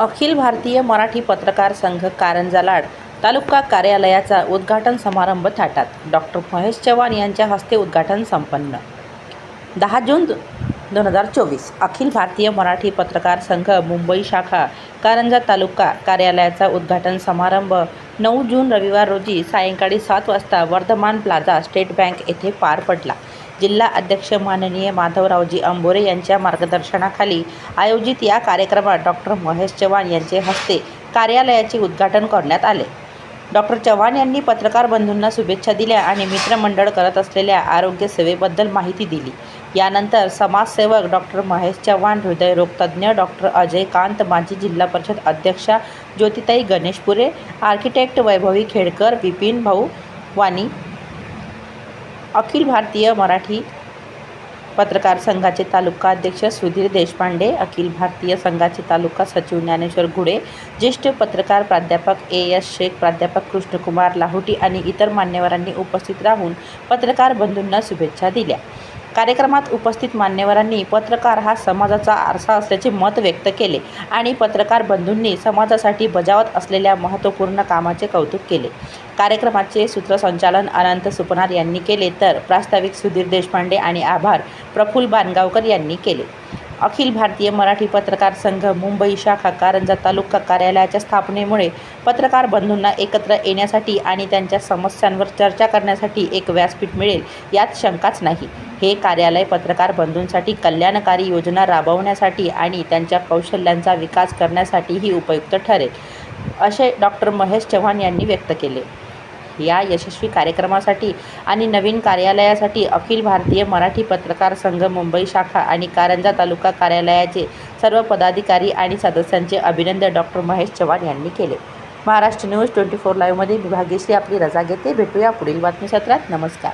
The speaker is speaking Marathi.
अखिल भारतीय मराठी पत्रकार संघ कारंजा लाड तालुका कार्यालयाचा उद्घाटन समारंभ थाटात. डॉक्टर महेश चव्हाण यांच्या हस्ते उद्घाटन संपन्न. दहा जून दोन हजार चोवीस अखिल भारतीय मराठी पत्रकार संघ मुंबई शाखा कारंजा तालुका कार्यालयाचा उद्घाटन समारंभ नऊ जून रविवार रोजी सायंकाळी सात वाजता वर्धमान प्लाझा स्टेट बँक येथे पार पडला. जिल्हा अध्यक्ष माननीय माधवरावजी अंबोरे यांच्या मार्गदर्शनाखाली आयोजित या कार्यक्रमात डॉक्टर महेश चव्हाण यांचे हस्ते कार्यालयाचे उद्घाटन करण्यात आले. डॉक्टर चव्हाण यांनी पत्रकार बंधूंना शुभेच्छा दिल्या आणि मित्रमंडळ करत असलेल्या आरोग्य सेवेबद्दल माहिती दिली. यानंतर समाजसेवक डॉक्टर महेश चव्हाण हृदयरोगतज्ञ डॉक्टर अजय कांत माजी जिल्हा परिषद अध्यक्षा ज्योतिताई गणेशपुरे आर्किटेक्ट वैभवी खेडकर विपिन भाऊ वाणी अखिल भारतीय मराठी पत्रकार संघाचे तालुका अध्यक्ष सुधीर देशपांडे अखिल भारतीय संघाचे तालुका सचिव ज्ञानेश्वर घुडे ज्येष्ठ पत्रकार प्राध्यापक ए एस शेख प्राध्यापक कृष्णकुमार लाहोटी आणि इतर मान्यवरांनी उपस्थित राहून पत्रकार बंधूंना शुभेच्छा दिल्या. कार्यक्रमात उपस्थित मान्यवरांनी पत्रकार हा समाजाचा आरसा असल्याचे मत व्यक्त केले आणि पत्रकार बंधूंनी समाजासाठी बजावत असलेल्या महत्त्वपूर्ण कामाचे कौतुक केले. कार्यक्रमाचे सूत्रसंचालन अनंत सुपनार यांनी केले तर प्रास्ताविक सुधीर देशपांडे आणि आभार प्रफुल्ल बानगावकर यांनी केले. अखिल भारतीय मराठी पत्रकार संघ मुंबई शाखा कारंजा तालुका कार्यालयाच्या स्थापनेमुळे पत्रकार बंधूंना एकत्र येण्यासाठी आणि त्यांच्या समस्यांवर चर्चा करण्यासाठी एक व्यासपीठ मिळेल यात शंकाच नाही. हे कार्यालय पत्रकार बंधूंसाठी कल्याणकारी योजना राबवण्यासाठी आणि त्यांच्या कौशल्यांचा विकास करण्यासाठीही उपयुक्त ठरेल असे डॉक्टर महेश चव्हाण यांनी व्यक्त केले. या यशस्वी कार्यक्रमासाठी आणि नवीन कार्यालयासाठी अखिल भारतीय मराठी पत्रकार संघ मुंबई शाखा आणि कारंजा तालुका कार्यालयाचे सर्व पदाधिकारी आणि सदस्यांचे अभिनंदन डॉक्टर महेश चव्हाण यांनी केले. महाराष्ट्र न्यूज ट्वेंटी फोर लाईव्हमध्ये मी आपली रजा घेते. भेटूया पुढील बातमीसत्रात. नमस्कार.